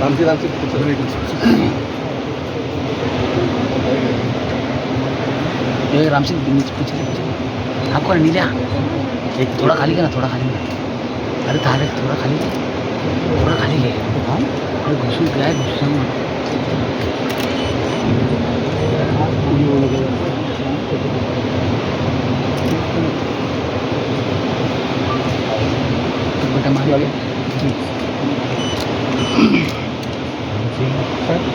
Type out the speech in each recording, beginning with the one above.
रामसी रामसी ये रामसी नीचे पीछे पीछे आपको नीचे एक थोड़ा खाली करना थोड़ा खाली अरे तारे थोड़ा खाली थोड़ा खाली है हाँ अरे घुसू क्या है घुसू बेटा मार लगे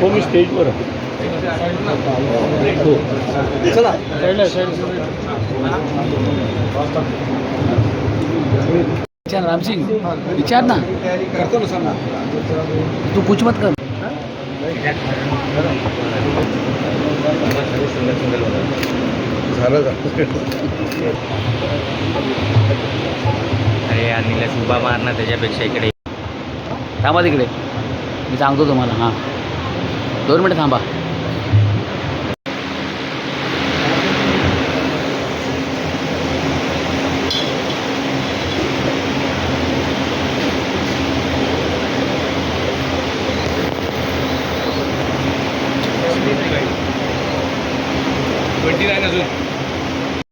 हो मी स्टेजवर चला विचार रामसिंग विचार ना करतो ना सांगा तू कुछ मत कर झालं अरे अनिल सुब्बा मारना त्याच्यापेक्षा इकडे थांबा तिकडे मी सांगतो तुम्हाला हां दोन मिनटं थांबा ट्वेंटी नाईन अजून